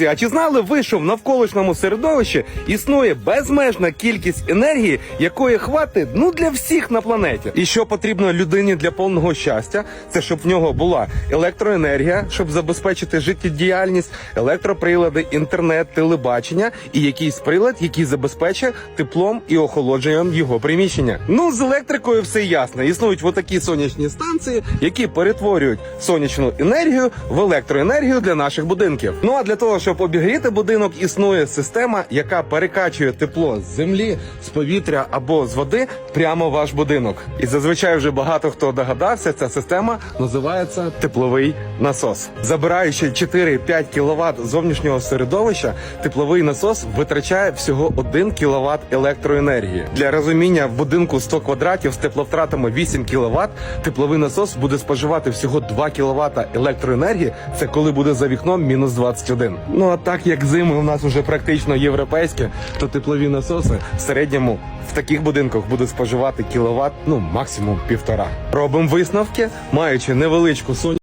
А чи знали ви, що в навколишньому середовищі існує безмежна кількість енергії, якої хватить ну для всіх на планеті? І що потрібно людині для повного щастя? Це щоб в нього була електроенергія, щоб забезпечити життєдіяльність, електроприлади, інтернет, телебачення і якийсь прилад, який забезпечує теплом і охолодженням його приміщення. Ну з електрикою все ясно. Існують отакі сонячні станції, які перетворюють сонячну енергію в електроенергію для наших будинків. Ну а для того, щоб обігріти будинок, існує система, яка перекачує тепло з землі, з повітря або з води прямо в ваш будинок. І зазвичай вже багато хто догадався, ця система називається тепловий насос. Забираючи 4-5 кВт зовнішнього середовища, тепловий насос витрачає всього 1 кВт електроенергії. Для розуміння в будинку 100 квадратів з тепловтратами 8 кВт, тепловий насос буде споживати всього 2 кВт електроенергії. Це коли буде за вікном мінус 21. Ну а так як зими у нас вже практично європейські, то теплові насоси в середньому в таких будинках будуть споживати кіловат, ну максимум півтора. Робимо висновки, маючи невеличку сонячну